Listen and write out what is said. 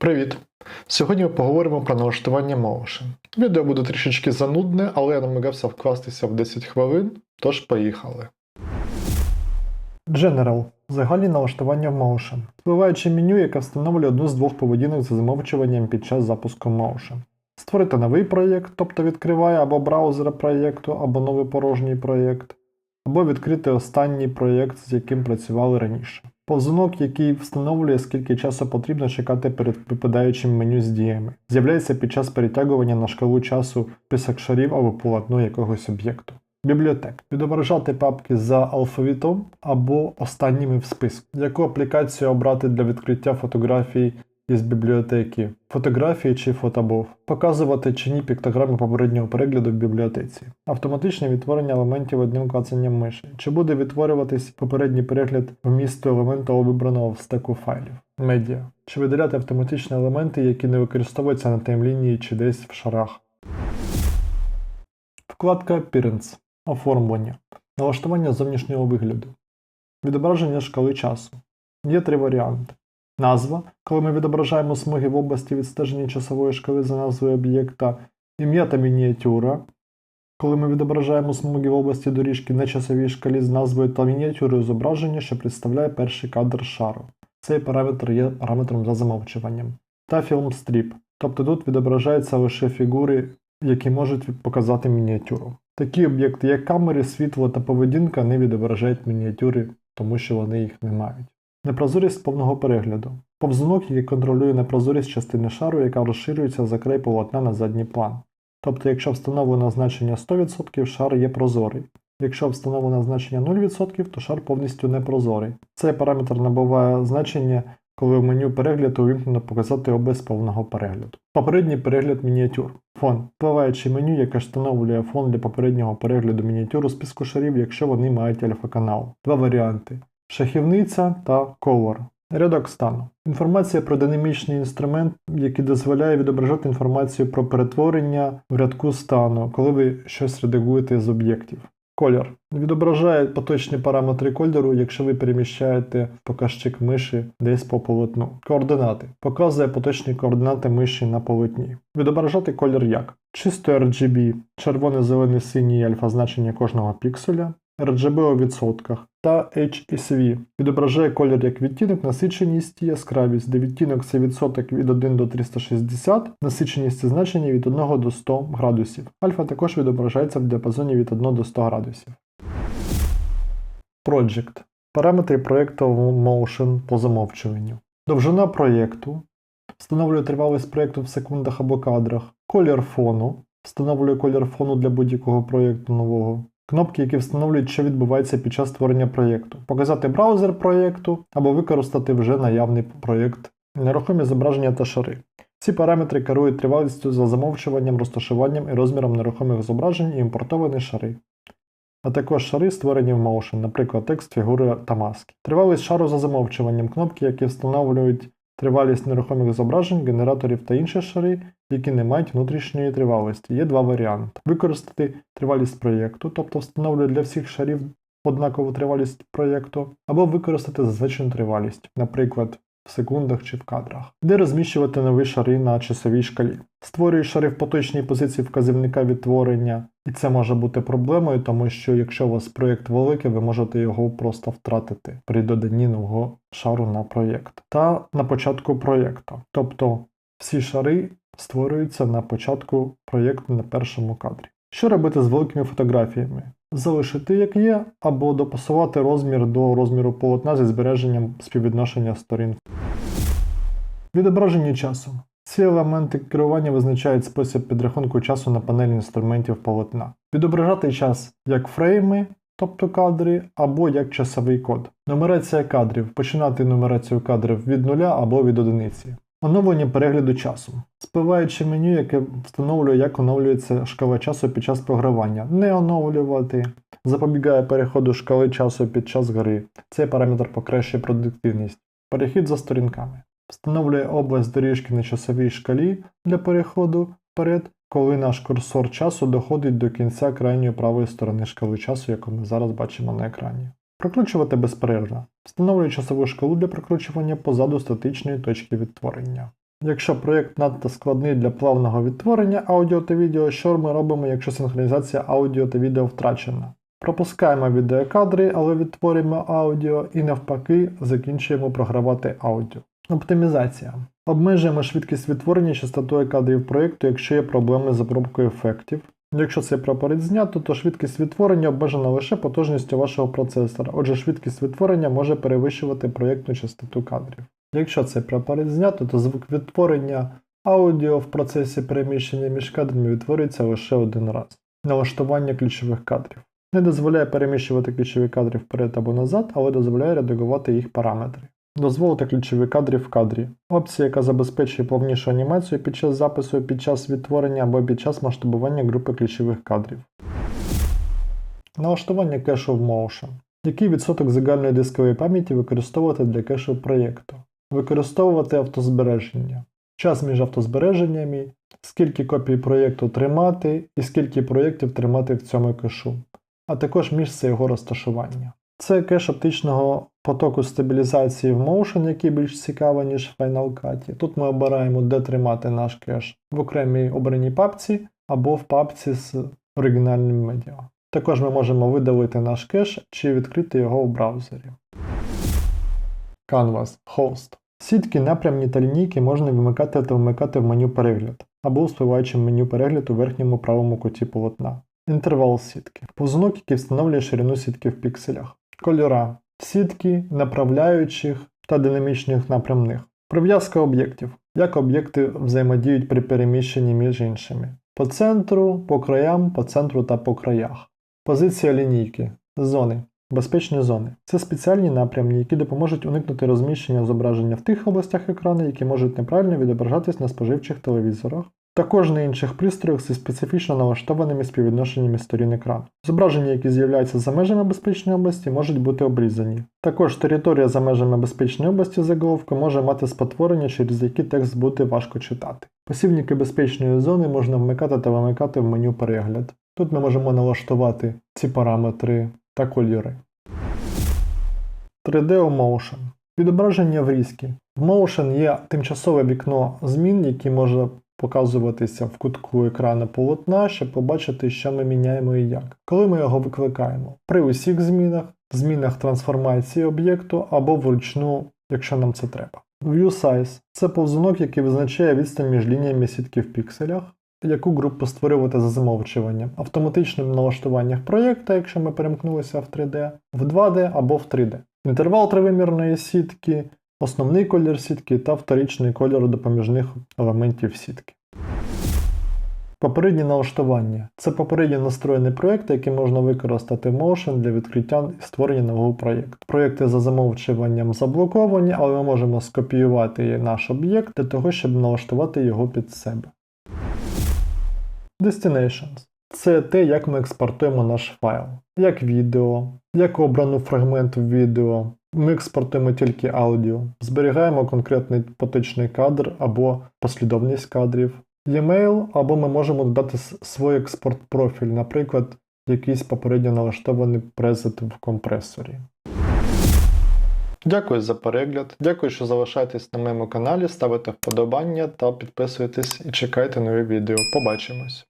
Привіт! Сьогодні ми поговоримо про налаштування Motion. Відео буде трішечки занудне, але я намагався вкластися в 10 хвилин, тож поїхали. General загальні налаштування Motion. Впливаючи меню, яке встановлює одну з двох поведінок за замовчуванням під час запуску Motion. Створити новий проєкт, тобто відкриває або браузер проєкту, або новий порожній проєкт, або відкрити останній проєкт, з яким працювали раніше. Повзунок, який встановлює, скільки часу потрібно чекати перед випадаючим меню з діями, з'являється під час перетягування на шкалу часу писок шарів або полотно якогось об'єкту. Бібліотек. Відображати папки за алфавітом або останніми в списку. Яку аплікацію обрати для відкриття фотографій із бібліотеки, фотографії чи фотобов, показувати чи ні піктограми попереднього перегляду в бібліотеці, автоматичне відтворення елементів одним клацанням миші, чи буде відтворюватись попередній перегляд вмісту елемента обібраного в стеку файлів, медіа, чи видаляти автоматичні елементи, які не використовуються на таймлінії чи десь в шарах. Вкладка Appearance оформлення, налаштування зовнішнього вигляду, відображення шкали часу. Є три варіанти. Назва, коли ми відображаємо смуги в області відстеження часової шкали за назвою об'єкта, ім'я та мініатюра, коли ми відображаємо смуги в області доріжки на часовій шкалі з назвою та мініатюрою зображення, що представляє перший кадр шару. Цей параметр є параметром за замовчуванням. Та фільмстріп, тобто тут відображаються лише фігури, які можуть показати мініатюру. Такі об'єкти, як камери, світло та поведінка, не відображають мініатюри, тому що вони їх не мають. Непрозорість повного перегляду. Повзунок, який контролює непрозорість частини шару, яка розширюється за край полотна на задній план. Тобто, якщо встановлено значення 100%, шар є прозорий. Якщо встановлено значення 0%, то шар повністю непрозорий. Цей параметр набуває значення, коли в меню перегляду увімкнено показати обез повного перегляду. Попередній перегляд мініатюр. Фон. Впливаючи меню, яке встановлює фон для попереднього перегляду мініатюр у списку шарів, якщо вони мають альфа-канал. Два варіанти шахівниця та колор. Рядок стану. Інформація про динамічний інструмент, який дозволяє відображати інформацію про перетворення в рядку стану, коли ви щось редагуєте з об'єктів. Колір. Відображає поточні параметри кольору, якщо ви переміщаєте показчик миші десь по полотну. Координати. Показує поточні координати миші на полотні. Відображати колір як? Чисто RGB, червоне, зелене, синій альфа значення кожного пікселя. RGB у відсотках та HSV відображає колір як відтінок, насиченість і яскравість, де відтінок це відсоток від 1 до 360, насиченість це значення від 1 до 100 градусів. Альфа також відображається в діапазоні від 1 до 100 градусів. Project. Параметри проєкту Motion по замовчуванню. Довжина проєкту. Встановлює тривалість проєкту в секундах або кадрах. Колір фону. Встановлює колір фону для будь-якого проєкту нового. Кнопки, які встановлюють, що відбувається під час створення проєкту, показати браузер проєкту або використати вже наявний проєкт, нерухомі зображення та шари. Ці параметри керують тривалістю за замовчуванням, розташуванням і розміром нерухомих зображень і імпортовані шари, а також шари, створені в Motion, наприклад, текст, фігури та маски. Тривалість шару за замовчуванням, кнопки, які встановлюють тривалість нерухомих зображень, генераторів та інші шари, які не мають внутрішньої тривалості. Є два варіанти: використати тривалість проєкту, тобто встановлює для всіх шарів однакову тривалість проєкту, або використати зазначену тривалість, наприклад, в секундах чи в кадрах, де розміщувати нові шари на часовій шкалі. Створює шари в поточній позиції вказівника відтворення, і це може бути проблемою, тому що якщо у вас проєкт великий, ви можете його просто втратити при доданні нового шару на проєкт. Та на початку проєкту. Тобто всі шари створюються на початку проєкту на першому кадрі. Що робити з великими фотографіями? Залишити як є, або допасувати розмір до розміру полотна зі збереженням співвідношення сторін. Відображення часу. Ці елементи керування визначають спосіб підрахунку часу на панелі інструментів полотна. Відображати час як фрейми, тобто кадри, або як часовий код. Нумерація кадрів. Починати нумерацію кадрів від нуля або від одиниці. Оновлення перегляду часу. Спливаючи меню, яке встановлює, як оновлюється шкала часу під час програвання. Не оновлювати. Запобігає переходу шкали часу під час гри. Цей параметр покращує продуктивність. Перехід за сторінками. Встановлює область доріжки на часовій шкалі для переходу вперед, коли наш курсор часу доходить до кінця крайньої правої сторони шкали часу, яку ми зараз бачимо на екрані. Прокручувати безперервно. Встановлює часову шкалу для прокручування позаду статичної точки відтворення. Якщо проєкт надто складний для плавного відтворення аудіо та відео, що ми робимо, якщо синхронізація аудіо та відео втрачена? Пропускаємо відеокадри, але відтворюємо аудіо і навпаки закінчуємо програвати аудіо. Оптимізація. Обмежуємо швидкість відтворення частотою кадрів проєкту, якщо є проблеми з обробкою ефектів. Якщо цей прапорець знято, то швидкість відтворення обмежена лише потужністю вашого процесора, отже швидкість відтворення може перевищувати проєктну частоту кадрів. Якщо цей прапорець знято, то звук відтворення аудіо в процесі переміщення між кадрами відтворюється лише один раз. Налаштування ключових кадрів. Не дозволяє переміщувати ключові кадри вперед або назад, але дозволяє редагувати їх параметри. Дозволити ключові кадри в кадрі. Опція, яка забезпечує повнішу анімацію під час запису, під час відтворення або під час масштабування групи ключових кадрів. Налаштування кешу в Motion. Який відсоток загальної дискової пам'яті використовувати для кешу проєкту? Використовувати автозбереження. Час між автозбереженнями, скільки копій проєкту тримати і скільки проєктів тримати в цьому кешу, а також місце його розташування. Це кеш оптичного потоку стабілізації в Motion, який більш цікавий, ніж в Final Cut. Тут ми обираємо, де тримати наш кеш в окремій обраній папці або в папці з оригінальним медіа. Також ми можемо видалити наш кеш чи відкрити його в браузері. Canvas Host. Сітки, напрямні та лінійки можна вимикати та вмикати в меню перегляд або у спливаючому меню перегляд у верхньому правому куті полотна. Інтервал сітки. Повзунок, який встановлює ширину сітки в пікселях. Кольора. Сітки, направляючих та динамічних напрямних. Прив'язка об'єктів. Як об'єкти взаємодіють при переміщенні між іншими. По центру, по краям, по центру та по краях. Позиція лінійки. Зони. Безпечні зони це спеціальні напрямні, які допоможуть уникнути розміщення зображення в тих областях екрану, які можуть неправильно відображатись на споживчих телевізорах, також на інших пристроях зі специфічно налаштованими співвідношеннями сторін екрану. Зображення, які з'являються за межами безпечної області, можуть бути обрізані. Також територія за межами безпечної області заголовку може мати спотворення, через які текст буде важко читати. Посівники безпечної зони можна вмикати та вимикати в меню перегляд. Тут ми можемо налаштувати ці параметри та кольори. 3D у Motion. Відображення в різкі. В Motion є тимчасове вікно змін, яке може показуватися в кутку екрану полотна, щоб побачити, що ми міняємо і як. Коли ми його викликаємо? При усіх змінах, змінах трансформації об'єкту або вручну, якщо нам це треба. View Size це повзунок, який визначає відстань між лініями сітки в пікселях, яку групу створювати за замовчуванням, автоматичним налаштуваннях проєкта, якщо ми перемкнулися в 3D, в 2D або в 3D. Інтервал тривимірної сітки, основний колір сітки та вторичний колір допоміжних елементів сітки. Попереднє налаштування це попередньо настроєний проєкт, який можна використати в Motion для відкриття і створення нового проєкту. Проєкти за замовчуванням заблоковані, але ми можемо скопіювати наш об'єкт для того, щоб налаштувати його під себе. Destinations це те, як ми експортуємо наш файл, як відео, як обрану фрагмент відео. Ми експортуємо тільки аудіо, зберігаємо конкретний поточний кадр або послідовність кадрів, e-mail, або ми можемо додати свій експорт-профіль, наприклад, якийсь попередньо налаштований презет в компресорі. Дякую за перегляд. Дякую, що залишаєтесь на моєму каналі, ставите вподобання та підписуєтесь і чекайте нові відео. Побачимось!